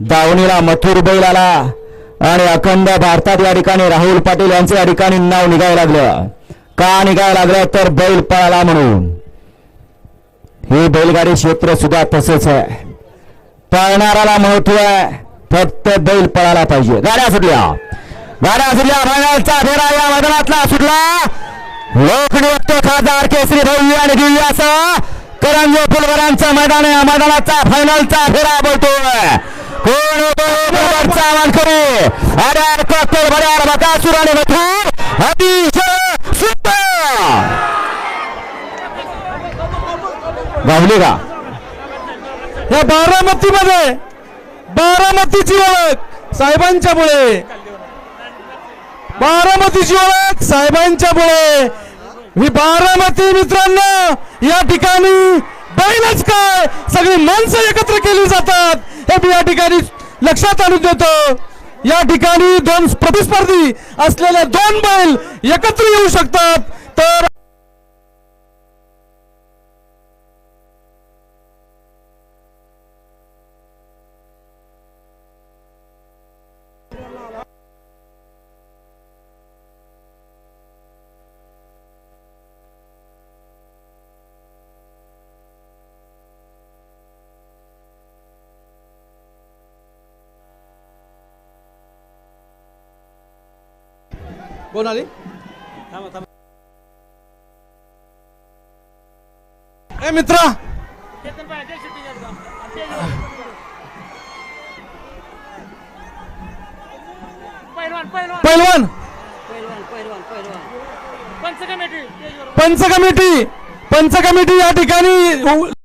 दावणीला मथुर बैल आला. आणि अखंड भारतात या ठिकाणी राहुल पाटील यांचं या ठिकाणी नाव निघायला लागलं. का निघायला लागलं? तर बैल पळाला म्हणून. हे बैलगाडी क्षेत्र सुद्धा तसंच आहे. पळणाराला महत्त्व आहे. फक्त बैल पळायला पाहिजे. गाड्या सुटल्या. गाड्या सुटल्या. फायनलचा फेरा या मैदानातला सुटला. लोकडी खासदार केसरी भाऊ आणि दिव्य असं करंजे फुलवरांचं मैदान या मैदानाचा फायनलचा फेरा बोलतोय. कोण होतो मानकरी अड्यार कॉकटेल बड्यार बकासूर आणि मथुर. अतिशय सुंदर. गावली का? या बारामतीमध्ये बारामतीची ओळख साहेबांच्या मुळे बारामतीची ओळख साहेबांच्या मुळे ही बारामती मित्रांनो या ठिकाणी बैलच काय? सगळी माणसं एकत्र केली जातात. हे मी या ठिकाणी लक्षात आणून देतो. या ठिकाणी दोन प्रतिस्पर्धी असलेल्या दोन बैल एकत्र येऊ शकतात. तर कोण आली? ए मित्रा! पैलवान पंच कमिटी पंच कमिटी पंच कमिटी या ठिकाणी